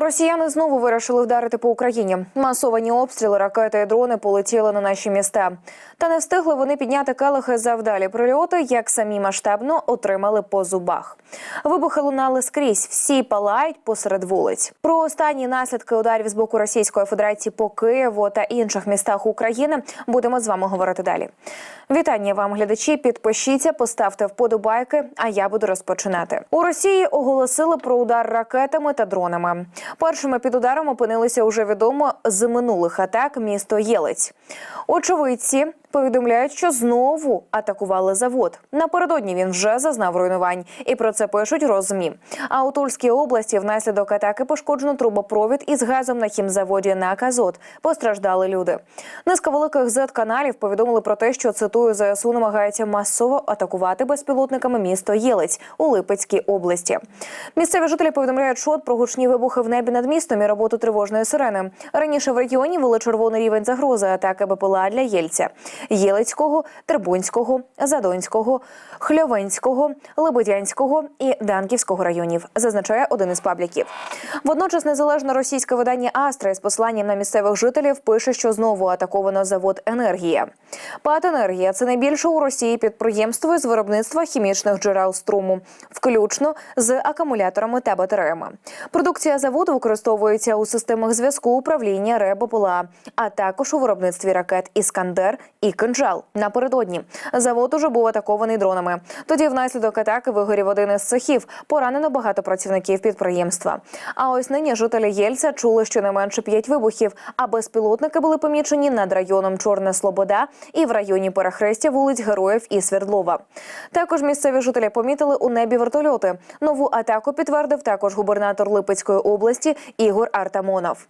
Росіяни знову вирішили вдарити по Україні. Масовані обстріли, ракети і дрони полетіли на наші міста. Та не встигли вони підняти келихи завдалі прильоти, як самі масштабно отримали по зубах. Вибухи лунали скрізь, всі палають посеред вулиць. Про останні наслідки ударів з боку Російської Федерації по Києву та інших містах України будемо з вами говорити далі. Вітання вам, глядачі. Підпишіться, поставте вподобайки. А я буду розпочинати. У Росії оголосили про удар ракетами та дронами. Першими під ударом опинилися уже відомо з минулих атак місто Єлець. Очевидці повідомляють, що знову атакували завод. Напередодні він вже зазнав руйнувань, і про це пишуть розмі. А у Тульській області внаслідок атаки пошкоджено трубопровід із газом на хімзаводі на Казот. Постраждали люди. Низка великих Z-каналів повідомили про те, що цитую ЗСУ намагається масово атакувати безпілотниками місто Єлець у Липецькій області. Місцеві жителі повідомляють шот про гучні вибухи в небі над містом і роботу тривожної сирени. Раніше в регіоні вели червоний рівень загрози атаки БПЛА для Єльця. Єлицького, Тербунського, Задонського, Хльовенського, Лебедянського і Данківського районів, зазначає один із пабліків. Водночас незалежне російське видання Астра з посланням на місцевих жителів пише, що знову атаковано завод Енергія. ПАТ «Енергія» – це найбільше у Росії підприємство з виробництва хімічних джерел струму, включно з акумуляторами та батареями. Продукція заводу використовується у системах зв'язку управління РЕБОПЛА, а також у виробництві ракет Іскандер і кинжал. Напередодні завод уже був атакований дронами. Тоді, внаслідок атаки, вигорів один із цехів. Поранено багато працівників підприємства. А ось нині жителі Єльця чули щонайменше п'ять вибухів, а безпілотники були помічені над районом Чорна Слобода і в районі перехрестя вулиць Героїв і Свердлова. Також місцеві жителі помітили у небі вертольоти. Нову атаку підтвердив також губернатор Липецької області Ігор Артамонов.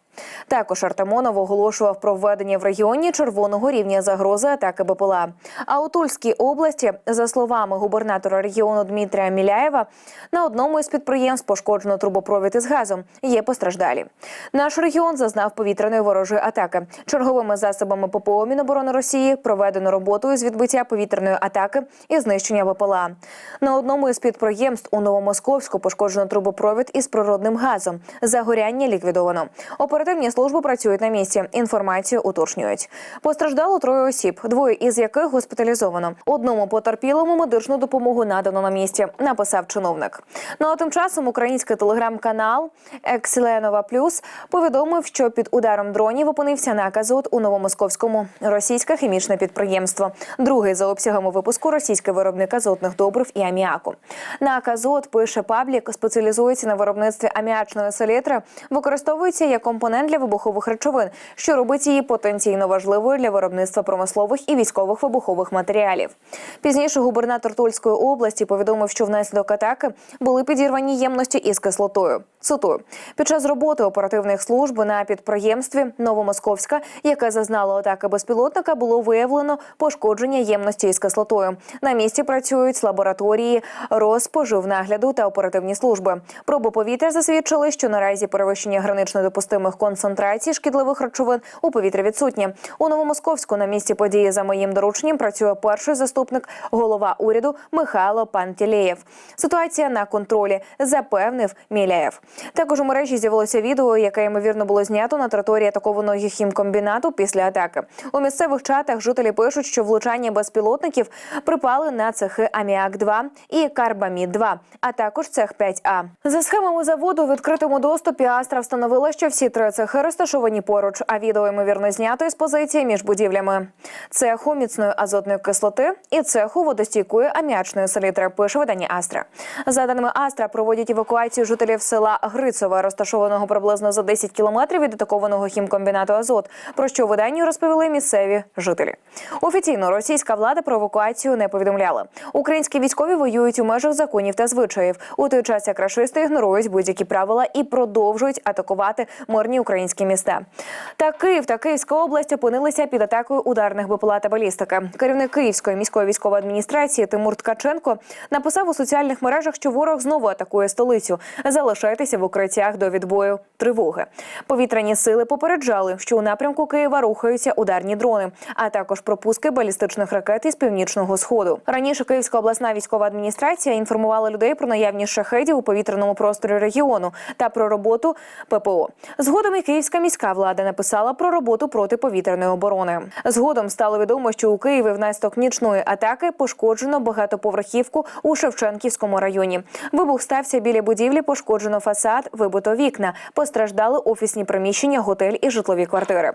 Також Артамонов оголошував про введення в регіоні червоного рівня загрози атаки БПЛА. А у Тульській області, за словами губернатора регіону Дмитрія Міляєва, на одному із підприємств пошкоджено трубопровід із газом. Є постраждалі. Наш регіон зазнав повітряної ворожої атаки. Черговими засобами ППО Міноборони Росії проведено роботу із відбиття повітряної атаки і знищення БПЛА. На одному із підприємств у Новомосковську пошкоджено трубопровід із природним газом. Загоряння ліквідовано. Оперативні служби працюють на місці. Інформацію уточнюють. Постраждало троє осіб, двоє із яких госпіталізовано. Одному потерпілому медичну допомогу надано на місці. Написав чиновник. Ну а тим часом український телеграм-канал Екселенова Плюс повідомив, що під ударом дронів опинився на Казот у Новомосковському російське хімічне підприємство. Другий за обсягами випуску російський виробник азотних добрив і аміаку. На Казот пише паблік, спеціалізується на виробництві аміачної селітри, використовується як компонент для вибухових речовин, що робить її потенційно важливою для виробництва промислових і військових вибухових матеріалів. Пізніше губернатор Тульської області повідомив, що внаслідок атаки були підірвані ємності із кислотою. Цитую під час роботи оперативних служб на підприємстві Новомосковська, яке зазнало атаки безпілотника, було виявлено пошкодження ємності із кислотою. На місці працюють лабораторії розпоживнагляду та оперативні служби. Проби повітря засвідчили, що наразі перевищення гранично допустимих концентрацій шкідливих речовин у повітрі відсутні. У Новомосковську на місці події за моїм дорученням працює перший заступник голова уряду Михайло Пантелеєв. Ситуація на контролі, запевнив Міляєв. Також у мережі з'явилося відео, яке ймовірно було знято на території атакованого хімкомбінату після атаки. У місцевих чатах жителі пишуть, що влучання безпілотників припали на цехи Аміак 2 і Карбамід 2 а також цех 5А. За схемами заводу в відкритому доступі Астра встановила, що всі три цехи розташовані поруч, а відео ймовірно знято із позиції між будівлями. Цеху міцної азотної кислоти і цеху водостійкої аміачної селітри. Пише видання Астра. За даними Астра, проводять евакуацію жителів села Грицове, розташованого приблизно за 10 кілометрів від атакованого хімкомбінату Азот. Про що виданню розповіли місцеві жителі. Офіційно російська влада про евакуацію не повідомляла. Українські військові воюють у межах законів та звичаїв. У той час як рашисти ігнорують будь-які правила і продовжують атакувати мирні українські міста. Та Київ та Київська область опинилися під атакою ударних БПЛА та балістики. Керівник Київської міської військової адміністрації Тимур Ткаченко написав у соціальних мережах, що ворог знову атакує столицю. Залишайтеся в укриттях до відбою тривоги. Повітряні сили попереджали, що у напрямку Києва рухаються ударні дрони, а також пропуски балістичних ракет із північного сходу. Раніше Київська обласна військова адміністрація інформувала людей про наявність шахедів у повітряному просторі регіону та про роботу ППО. Згодом і Київська міська влада написала про роботу протиповітряної оборони. Згодом стало відомо, що у Києві внаслідок нічної атаки пошкоджено багатоповерхівку у Шевченківському районі. Вибух стався біля будівлі, пошкоджено фасад, вибито вікна. Постраждали офісні приміщення, готель і житлові квартири.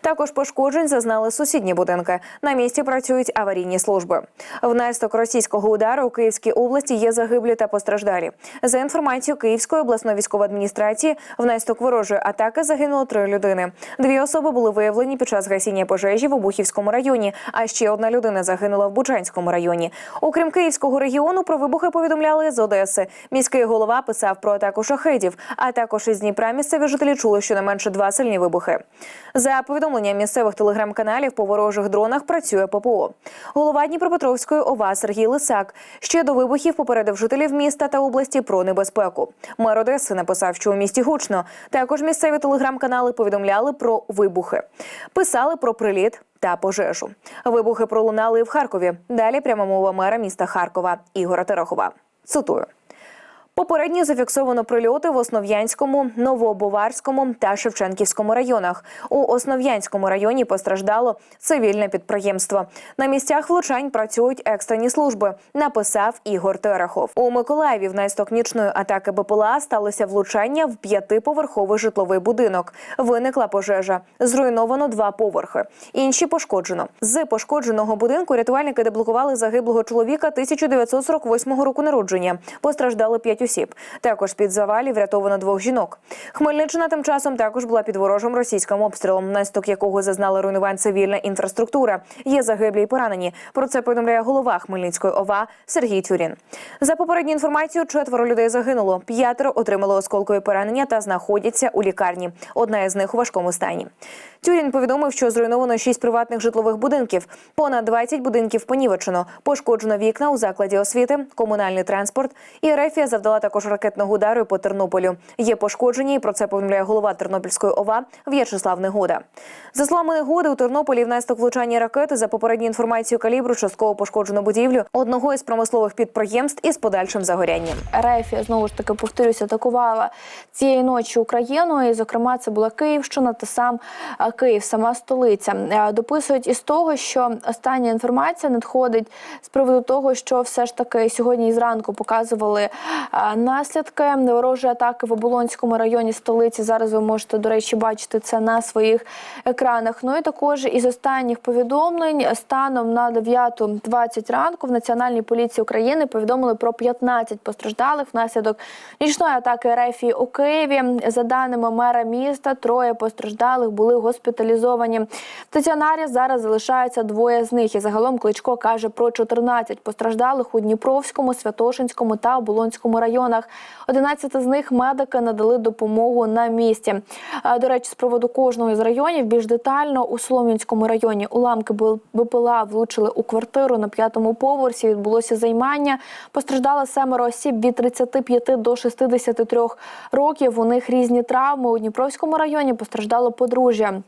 Також пошкоджень зазнали сусідні будинки. На місці працюють аварійні служби. Внаслідок російського удару у Київській області є загиблі та постраждалі. За інформацією Київської обласної військової адміністрації, внаслідок ворожої атаки загинуло три людини. Дві особи були виявлені під час гасіння пожежі в Обухівському районі. А ще одна людина загинула в Бучанському районі. Окрім Київського регіону, про вибухи повідомляли з Одеси. Міський голова писав про атаку шахедів. А також із Дніпра місцеві жителі чули щонайменше два сильні вибухи. За повідомленням місцевих телеграм-каналів по ворожих дронах працює ППО. Голова Дніпропетровської ОВА Сергій Лисак ще до вибухів попередив жителів міста та області про небезпеку. Мер Одеси написав, що у місті гучно. Також місцеві телеграм-канали повідомляли про вибухи, писали про приліт. Та пожежу вибухи пролунали в Харкові. Далі пряма мова мера міста Харкова Ігора Терехова. Цитую. Попередньо зафіксовано прильоти в Основ'янському, Новообоварському та Шевченківському районах. У Основ'янському районі постраждало цивільне підприємство. На місцях влучань працюють екстрені служби. Написав Ігор Терехов. У Миколаєві внаслідок нічної атаки БПЛА сталося влучання в п'ятиповерховий житловий будинок. Виникла пожежа. Зруйновано два поверхи. Інші пошкоджено. З пошкодженого будинку рятувальники деблокували загиблого чоловіка 1948 року народження. Постраждали п'ять осіб. Також під завалів врятовано двох жінок. Хмельниччина тим часом також була під ворожим російським обстрілом, внаслідок якого зазнала руйнувань цивільна інфраструктура. Є загиблі й поранені. Про це повідомляє голова Хмельницької ОВА Сергій Тюрін. За попередньою інформацією, четверо людей загинуло. П'ятеро отримали осколкові поранення та знаходяться у лікарні. Одна із них у важкому стані. Тюрін повідомив, що зруйновано шість приватних житлових будинків. Понад 20 будинків понівечено. Пошкоджено вікна у закладі освіти, комунальний транспорт. І Рефія завдала також ракетного удару по Тернополю. Є пошкоджені, і про це повідомляє голова Тернопільської ОВА В'ячеслав Негода. За словами Негоди, у Тернополі внаслідок влучання ракети за попередньою інформацією калібру частково пошкоджено будівлю одного із промислових підприємств із подальшим загорянням. Рефія знову ж таки повторюся, атакувала цієї ночі Україну. І, зокрема, це була Київщина та сам Київ, сама столиця. Е, Дописують із того, що остання інформація надходить з приводу того, що все ж таки сьогодні зранку показували наслідки ворожої атаки в Оболонському районі столиці. Зараз ви можете, до речі, бачити це на своїх екранах. Ну і також із останніх повідомлень станом на 9.20 ранку в Національній поліції України повідомили про 15 постраждалих внаслідок нічної атаки РФ у Києві. За даними мера міста, троє постраждалих були госпіталізовані. В стаціонарі зараз залишаються двоє з них. І загалом Кличко каже про 14 постраждалих у Дніпровському, Святошинському та Оболонському районах. 11 з них медики надали допомогу на місці. Е, До речі, з приводу кожного з районів більш детально у Солом'янському районі уламки БПЛА влучили у квартиру на п'ятому поверсі. Відбулося займання. Постраждало семеро осіб від 35 до 63 років. У них різні травми. У Дніпровському районі постраждало подружжя.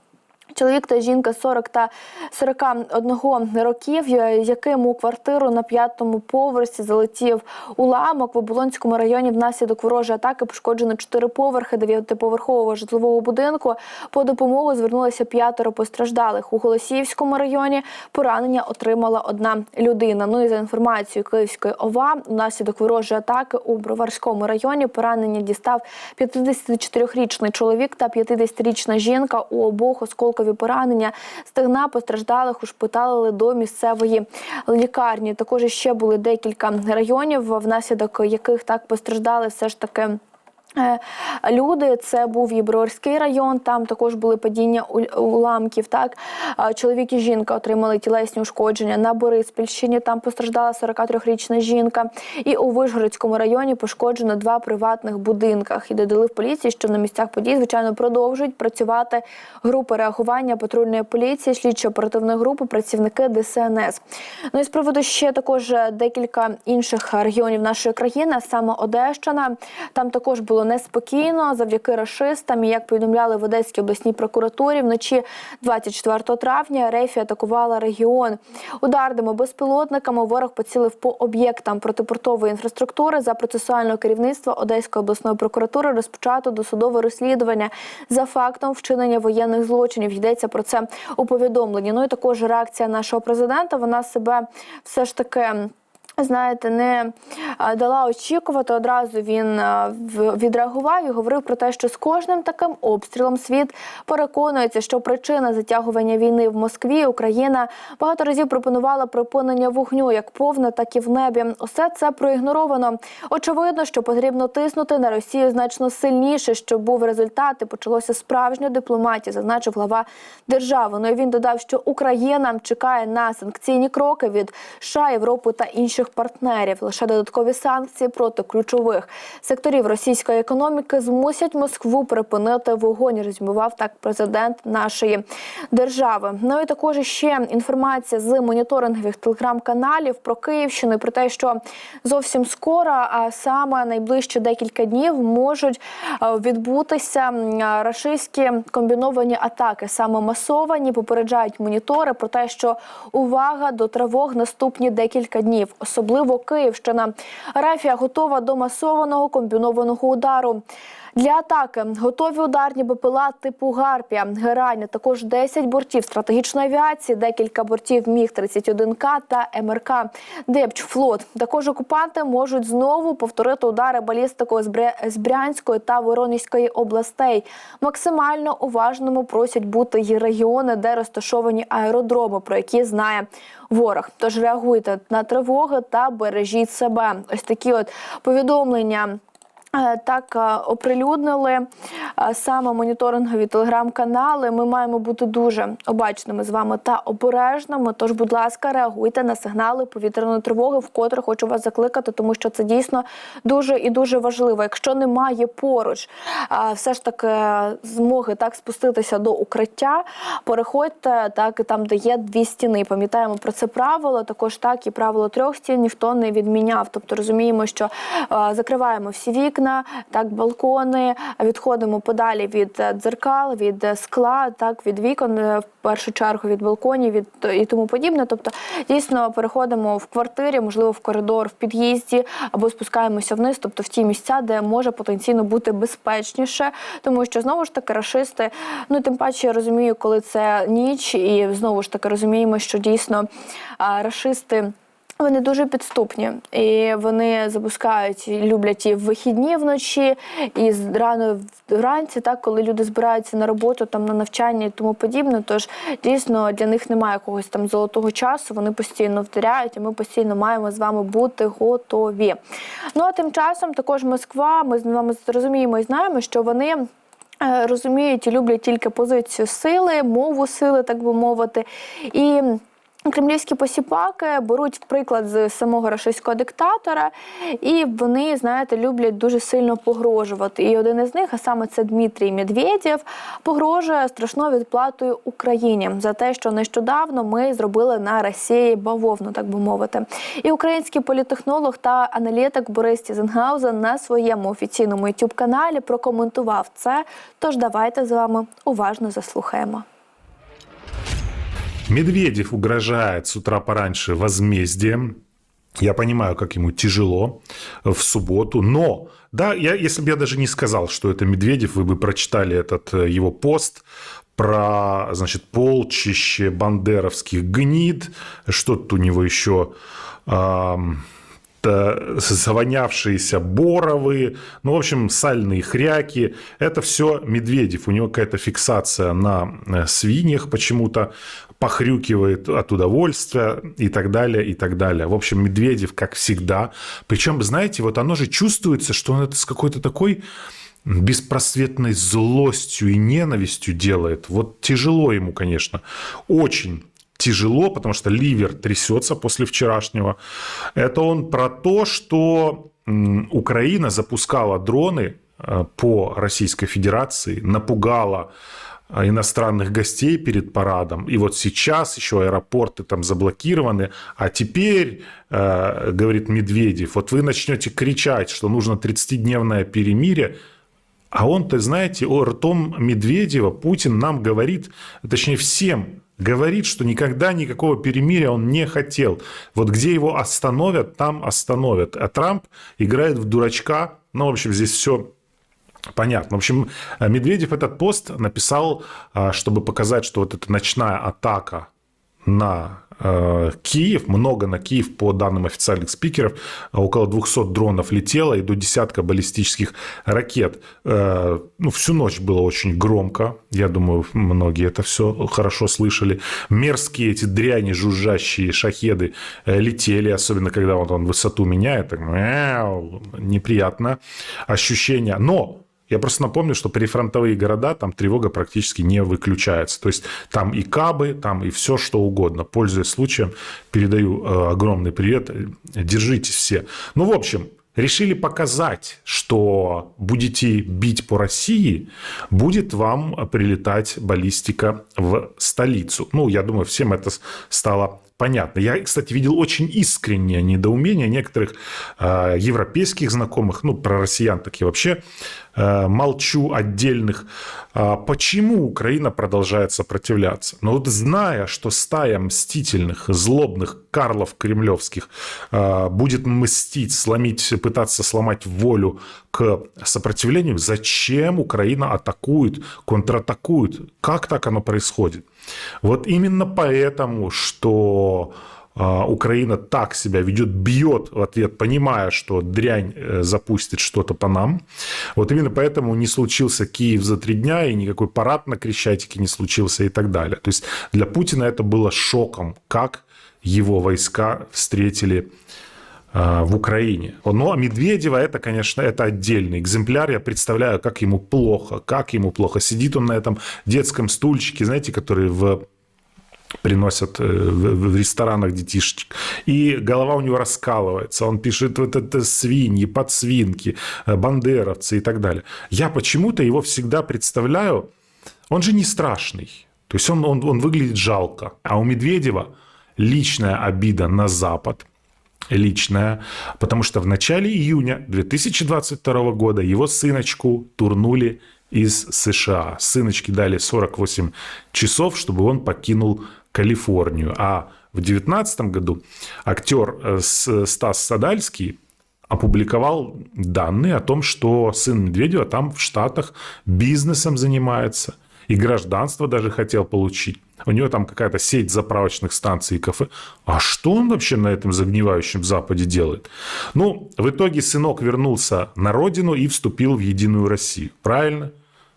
Чоловік та жінка 40 та 41 років, я- яким у квартиру на п'ятому поверсі залетів уламок в Оболонському районі внаслідок ворожої атаки пошкоджено чотири поверхи дев'ятиповерхового житлового будинку. По допомогу звернулося п'ятеро постраждалих. У Голосіївському районі поранення отримала одна людина. Ну і за інформацією Київської ОВА, внаслідок ворожої атаки у Броварському районі поранення дістав 54-річний чоловік та 50-річна жінка. У обох осколкові поранення стегна постраждалих ушпиталили до місцевої лікарні. Також ще були декілька районів, внаслідок яких так постраждали все ж таки. Е, люди. Це був Єброрський район. Там також були падіння уламків. Так чоловік і жінка отримали тілесні ушкодження на Бориспільщині. Там постраждала 43-річна жінка. І у Вишгородському районі пошкоджено два приватних будинках. І додали в поліції, що на місцях подій, звичайно, продовжують працювати групи реагування патрульної поліції, слідчо-оперативної групи, працівники ДСНС. Ну і з приводу ще також е, декілька інших регіонів нашої країни, саме Одещина. Там також було неспокійно завдяки рашистам. І як повідомляли в Одеській обласній прокуратурі, вночі 24 травня РФ атакувала регіон. Ударними безпілотниками ворог поцілив по об'єктам протипортової інфраструктури за процесуального керівництва Одеської обласної прокуратури розпочато досудове розслідування за фактом вчинення воєнних злочинів. Йдеться про це у повідомленні. Ну і також реакція нашого президента. Вона себе все ж таки. Знаєте, не дала очікувати. Одразу він відреагував і говорив про те, що з кожним таким обстрілом світ переконується, що причина затягування війни в Москві Україна багато разів пропонувала припинення вогню як повне, так і в небі. Усе це проігноровано. Очевидно, що потрібно тиснути на Росію значно сильніше, щоб був результат і почалося справжня дипломатія, зазначив глава держави. Ну і він додав, що Україна чекає на санкційні кроки від США, Європи та інших партнерів. Лише додаткові санкції проти ключових секторів російської економіки змусять Москву припинити вогонь. Резюмував так президент нашої держави. Ну і також ще інформація з моніторингових телеграм-каналів про Київщину і про те, що зовсім скоро, а саме найближчі декілька днів, можуть е, відбутися рашистські комбіновані атаки, саме масовані. Попереджають монітори про те, що увага до тривог наступні декілька днів, особливо Київщина. Рафія готова до масованого комбінованого удару. Для атаки готові ударні БПЛА типу Гарпія, Герань, також 10 бортів стратегічної авіації, декілька бортів Міг-31К та МРК Депч флот. Також окупанти можуть знову повторити удари балістикою з Брянської та Воронезької областей. Максимально уважними просять бути і регіони, де розташовані аеродроми, про які знає ворог. Тож реагуйте на тривоги та бережіть себе. Ось такі от повідомлення. Е, Так е, оприлюднили е, саме моніторингові телеграм-канали. Ми маємо бути дуже обачними з вами та обережними. Тож, будь ласка, реагуйте на сигнали повітряної тривоги, вкотре хочу вас закликати, тому що це дійсно дуже і дуже важливо. Якщо немає поруч все ж таки змоги так спуститися до укриття, переходьте так там, де є дві стіни. Пам'ятаємо про це правило. Також так і правило трьох стін ніхто не відміняв. Тобто розуміємо, що закриваємо всі вікна, так балкони, відходимо подалі від е, дзеркал, від е, скла, так від вікон, е, в першу чергу від балконів, від і тому подібне. Тобто, дійсно переходимо в квартирі, можливо, в коридор, в під'їзді або спускаємося вниз, тобто в ті місця, де може потенційно бути безпечніше, тому що знову ж таки рашисти, ну тим паче я розумію, коли це ніч, і знову ж таки розуміємо, що дійсно рашисти. Вони дуже підступні, і вони запускають, і люблять і в вихідні вночі, і з рано вранці, так коли люди збираються на роботу, там на навчання і тому подібне. Тож дійсно для них немає якогось там золотого часу. Вони постійно вдаряють, і ми постійно маємо з вами бути готові. Ну а тим часом також Москва. Ми з вами зрозуміємо і знаємо, що вони. е, Розуміють і люблять тільки позицію сили, мову сили, так би мовити. І Кремлівські посіпаки беруть приклад з самого рашистського диктатора, і вони, знаєте, люблять дуже сильно погрожувати. І один із них, а саме це Дмитрій Медведєв, погрожує страшною відплатою Україні за те, що нещодавно ми зробили на Росії бавовну, так би мовити. І український політехнолог та аналітик Борис Тізенгаузен на своєму офіційному youtube каналі прокоментував це. Тож давайте з вами уважно заслухаємо. Медведев угрожает с утра пораньше возмездием. Я понимаю, как ему тяжело в субботу, но да, я, если бы я даже не сказал, что это Медведев, вы бы прочитали этот э, его пост про, значит, полчище бандеровских гнид, что тут у него еще та- завонявшиеся боровы, ну, в общем, сальные хряки. Это все Медведев. У него какая-то фиксация на э, свиньях почему-то, похрюкивает от удовольствия и так далее, и так далее. В общем, Медведев, как всегда. Причем, знаете, вот оно же чувствуется, что он это с какой-то такой беспросветной злостью и ненавистью делает. Вот тяжело ему, конечно. Очень тяжело, потому что ливер трясется после вчерашнего. Это он про то, что Украина запускала дроны э, по Российской Федерации, напугала иностранных гостей перед парадом. И вот сейчас еще аэропорты там заблокированы. А теперь, э, говорит Медведев, вот вы начнете кричать, что нужно 30-дневное перемирие, а он-то, знаете, о, ртом Медведева Путин нам говорит, точнее всем говорит, что никогда никакого перемирия он не хотел. Вот где его остановят, там остановят. А Трамп играет в дурачка. Ну, в общем, здесь все Понятно. В общем, Медведев этот пост написал, а, чтобы показать, что вот эта ночная атака на э, Киев, много на Киев, по данным официальных спикеров, около 200 дронов летело и до десятка баллистических ракет. Э, ну, всю ночь было очень громко, я думаю, многие это все хорошо слышали. Мерзкие эти дряни, жужжащие шахеды э, летели, особенно когда вот он высоту меняет, так, неприятно ощущение. Но я просто напомню, что прифронтовые города, там тревога практически не выключается. То есть там и кабы, там и все, что угодно. Пользуясь случаем, передаю э, огромный привет. Держитесь все. Ну, в общем, решили показать, что будете бить по России, будет вам прилетать баллистика в столицу. Ну, я думаю, всем это стало понятно. Я, кстати, видел очень искреннее недоумение некоторых э, европейских знакомых, ну, про россиян так я вообще э, молчу, отдельных. А почему Украина продолжает сопротивляться? Ну, вот зная, что стая мстительных, злобных карлов кремлевских э, будет мстить, сломить, пытаться сломать волю к сопротивлению, зачем Украина атакует, контратакует? Как так оно происходит? Вот именно поэтому, что а, Украина так себя ведет, бьет в ответ, понимая, что дрянь э, запустит что-то по нам. Вот именно поэтому не случился Киев за три дня, и никакой парад на Крещатике не случился и так далее. То есть для Путина это было шоком, как его войска встретили в Украине. Но Медведева это, конечно, это отдельный экземпляр. Я представляю, как ему плохо, как ему плохо. Сидит он на этом детском стульчике, знаете, который в приносят э, в ресторанах детишечек. И голова у него раскалывается. Он пишет вот это свиньи, подсвинки, э, бандеровцы и так далее. Я почему-то его всегда представляю, он же не страшный. То есть он, он, он выглядит жалко. А у Медведева личная обида на Запад – личная, потому что в начале июня 2022 года его сыночку турнули из США. Сыночке дали 48 часов, чтобы он покинул Калифорнию. А в 2019 году актер э, Стас Садальский опубликовал данные о том, что сын Медведева там в Штатах бизнесом занимается и гражданство даже хотел получить. У него там какая-то сеть заправочных станций и кафе. А что он вообще на этом загнивающем Западе делает? Ну, в итоге сынок вернулся на родину и вступил в Единую Россию. Правильно?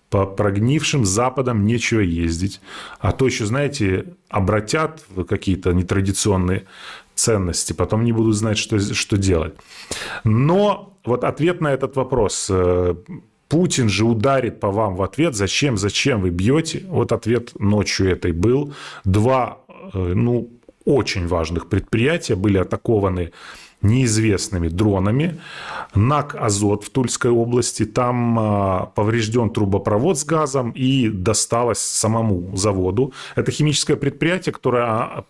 По прогнившим Западам нечего ездить. А то еще, знаете, обратят в какие-то нетрадиционные ценности, потом не будут знать, что, что делать. Но вот ответ на этот вопрос э, Путин же ударит по вам в ответ. Зачем, зачем вы бьете? Вот ответ ночью этой был. Два, э, ну, очень важных предприятия были атакованы неизвестными дронами. НАК «Азот» в Тульской области. Там а, поврежден трубопровод с газом и досталось самому заводу. Это химическое предприятие, которое а,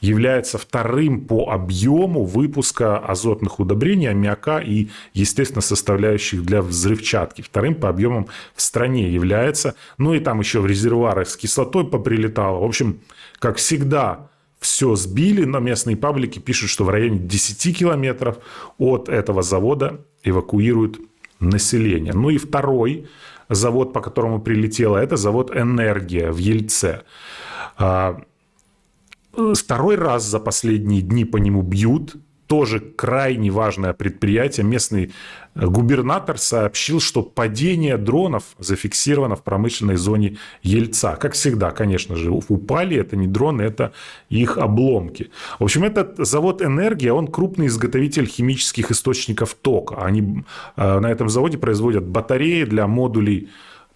является вторым по объему выпуска азотных удобрений, аммиака и, естественно, составляющих для взрывчатки. Вторым по объемам в стране является. Ну и там еще в резервуарах с кислотой поприлетало. В общем, как всегда, все сбили, но местные паблики пишут, что в районе 10 километров от этого завода эвакуируют население. Ну и второй завод, по которому прилетело, это завод «Энергия» в Ельце. А, Второй раз за последние дни по нему бьют, тоже крайне важное предприятие. Местный э, губернатор сообщил, что падение дронов зафиксировано в промышленной зоне Ельца. Как всегда, конечно же, упали. Это не дроны, это их обломки. В общем, этот завод «Энергия», он крупный изготовитель химических источников тока. Они э, на этом заводе производят батареи для модулей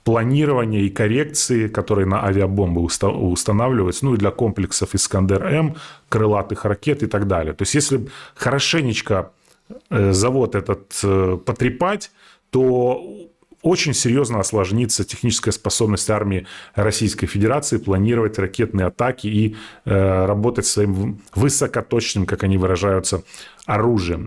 планирования и коррекции, которые на авиабомбы уста- устанавливаются, ну и для комплексов «Искандер-М», крылатых ракет и так далее. То есть, если хорошенечко э, завод этот э, потрепать, то очень серьезно осложнится техническая способность армии Российской Федерации планировать ракетные атаки и э, работать своим высокоточным, как они выражаются, оружием.